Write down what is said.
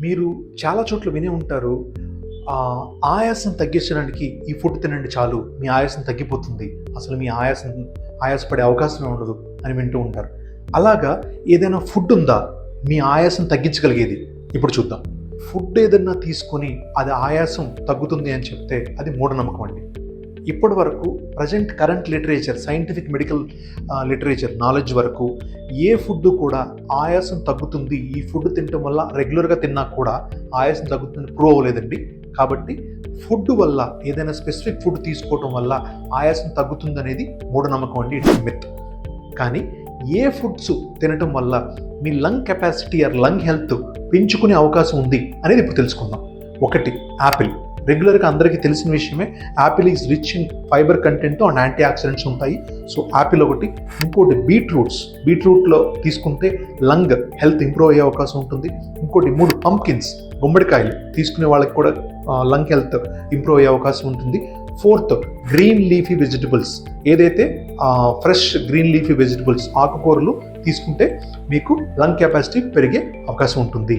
మీరు చాలా చోట్ల వినే ఉంటారు ఆయాసం తగ్గించడానికి ఈ ఫుడ్ తినండి చాలు మీ ఆయాసం తగ్గిపోతుంది అసలు మీ ఆయాసం ఆయాసపడే అవకాశమే ఉండదు అని వింటూ ఉంటారు. అలాగా ఏదైనా ఫుడ్ ఉందా? మీ ఆయాసం తగ్గించగలిగేది. ఇప్పుడు చూద్దాం. ఫుడ్ ఏదన్నా తీసుకొని అది ఆయాసం తగ్గుతుంది అని చెప్తే అది మూఢనమ్మకం అండి. ఇప్పటి వరకు present current literature scientific medical literature knowledge వరకు ఏ ఫుడ్ కూడా ఆయాసం తగ్గుతుంది. ఈ ఫుడ్ తినటం వల్ల రెగ్యులర్గా తిన్నా కూడా ఆయాసం తగ్గుతుంది ప్రూవ్ అవ్వలేదండి. కాబట్టి ఫుడ్ వల్ల ఏదైనా స్పెసిఫిక్ ఫుడ్ తీసుకోవటం వల్ల ఆయాసం తగ్గుతుంది అనేది మూఢనమ్మకం అండి. ఇట్స్ మిత్ కానీ ఏ ఫుడ్స్ తినటం వల్ల మీ lung capacity or lung health పెంచుకునే అవకాశం ఉంది అనేది ఇప్పుడు తెలుసుకుందాం. ఒకటి యాపిల్. రెగ్యులర్గా అందరికీ తెలిసిన విషయమే apple is rich in fibre content and antioxidants ఉంటాయి. సో యాపిల్ ఒకటి ఇంకోటి బీట్రూట్స్ బీట్రూట్లో తీసుకుంటే లంగ్ హెల్త్ ఇంప్రూవ్ అయ్యే అవకాశం ఉంటుంది. ఇంకోటి మూడు పంకిన్స్ గుమ్మడికాయలు తీసుకునే వాళ్ళకి కూడా లంగ్ హెల్త్ ఇంప్రూవ్ అయ్యే అవకాశం ఉంటుంది. ఫోర్త్ గ్రీన్ లీఫీ వెజిటబుల్స్ ఏదైతే ఫ్రెష్ గ్రీన్ లీఫీ వెజిటబుల్స్ ఆకుకూరలు తీసుకుంటే మీకు లంగ్ కెపాసిటీ పెరిగే అవకాశం ఉంటుంది.